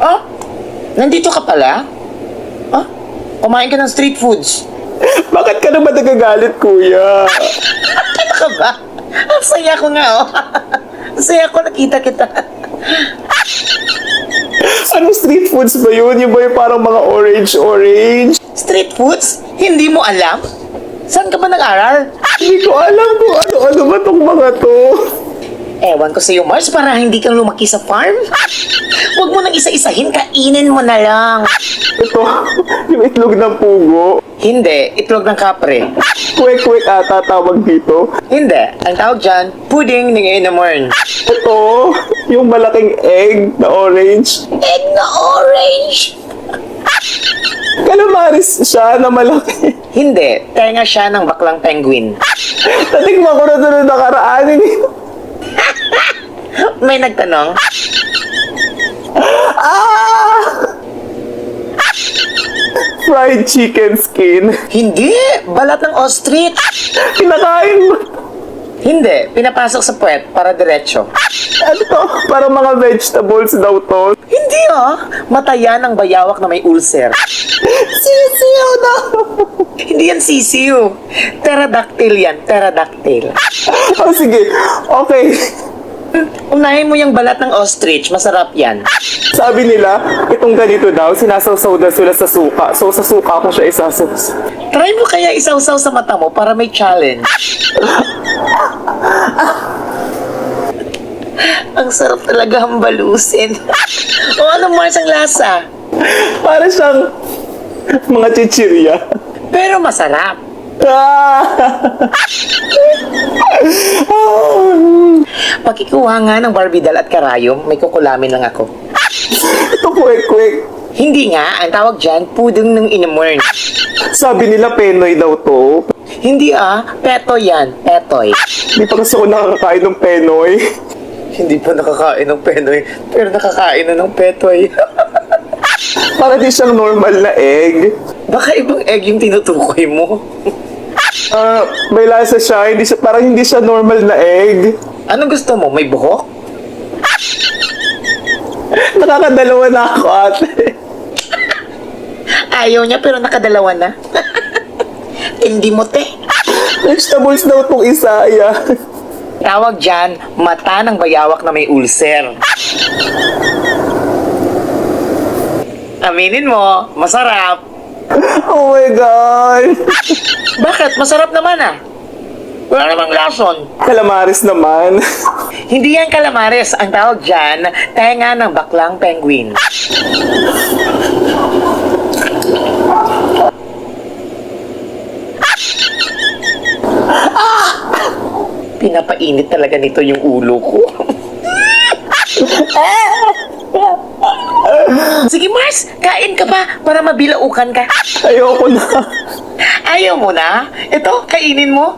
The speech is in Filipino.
Oh, nandito ka pala? Oh, kumain ka ng street foods. Bakit ka naman nagagalit, kuya? Ano ka ba? Ang saya ko nga, oh. Ang saya ko, nakita kita. Anong street foods ba yun? Yung ba yung parang mga orange-orange? Street foods? Hindi mo alam? Saan ka ba nag-aral? Hindi ko alam kung ano-ano ba tong mga to. Ewan ko sa'yo, Mars, para hindi kang lumaki sa farm. Huwag mo nang isa-isahin, kainin mo na lang. Ito, yung itlog ng pugo. Hindi, itlog ng kapre. Kwek-kwek ata tawag dito. Hindi, ang tawag dyan, pudding ng inamorn. Ito, yung malaking egg na orange. Egg na orange! Calamaris siya na malaki. Hindi, tenga siya ng baklang penguin. Tatikman ko na ito na nakaraan. May nagtanong, Ah! Fried chicken skin. hindi, balat ng ostrich. Kinakain mo. Hindi, pinapasok sa puwet para diretso. Ano to? Parang mga vegetables daw to. Hindi oh, mataya ng bayawak na may ulcer. Sisiyo na! Hindi yan sisiyo. Pterodactyl yan, pterodactyl. oh, sige. Okay. Unahin mo yung balat ng ostrich, masarap yan. Sabi nila, itong ganito daw, sinasawsaw daw sila sa suka. So, sa suka ko siya isasawsaw. Try mo kaya isawsaw sa mata mo para may challenge. ang sarap talaga hambalusin. o ano Mars ang lasa? Para siyang mga chichirya. Pero masarap. Ah! Pakikuha nga ng barbidal at karayom, may kukulamin lang ako. Ito kwek-kwek. Hindi nga, ang tawag dyan, pudong ng inamorn. Sabi nila Penoy daw to. Hindi ah, petoy yan, petoy. Hindi pa kasi ako nakakakain ng Penoy. Hindi pa nakakain ng penoy, pero nakakain na ng petoy. Para di siyang normal na egg. Baka ibang egg yung tinutukoy mo. Ah, may lasa siya, hindi siya, parang hindi siya normal na egg. Anong gusto mo? May buhok? Nakakadalawa na ako, ate. Ayaw niya pero nakadalawa na. Hindi mo te. Vegetables daw itong isa, ya. Tawag dyan, mata ng bayawak na may ulcer. Aminin mo, masarap. Oh my God! Bakit? Masarap naman ah. Wala namang lason. Calamaris naman. Hindi yan kalamares. Ang tawag dyan, tenga ng baklang penguin. Pinapainit talaga nito yung ulo ko. Sige Mars, kain ka ba para mabilaukan ka? Ayoko na. Ayaw mo na? Ito, kainin mo.